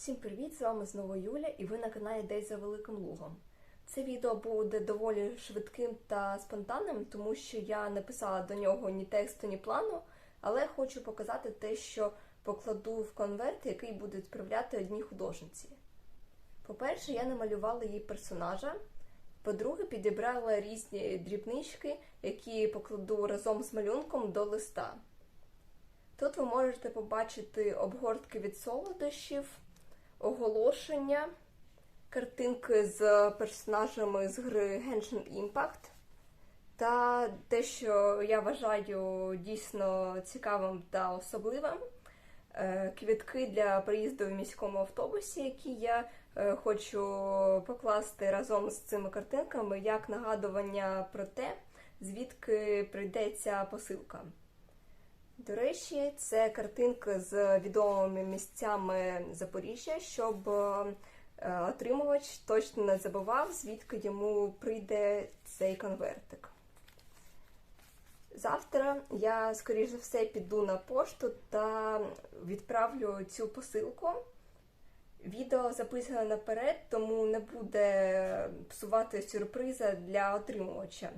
Всім привіт! З вами знову Юля, і ви на каналі Десь за Великим Лугом. Це відео буде доволі швидким та спонтанним, тому що я не писала до нього ні тексту, ні плану, але хочу показати те, що покладу в конверт, який буде відправляти одній художниці. По-перше, я намалювала її персонажа. По-друге, підібрала різні дрібнички, які покладу разом з малюнком до листа. Тут ви можете побачити обгортки від солодощів, оголошення, картинки з персонажами з гри Genshin Impact та те, що я вважаю дійсно цікавим та особливим. е, Квітки для приїзду в міському автобусі, які я е, хочу покласти разом з цими картинками як нагадування про те, звідки прийде ця посилка. До речі, це картинки з відомими місцями Запоріжжя, щоб е, отримувач точно не забував, звідки йому прийде цей конвертик. Завтра я, скоріш за все, піду на пошту та відправлю цю посилку. Відео записане наперед, тому не буде псувати сюрприза для отримувача.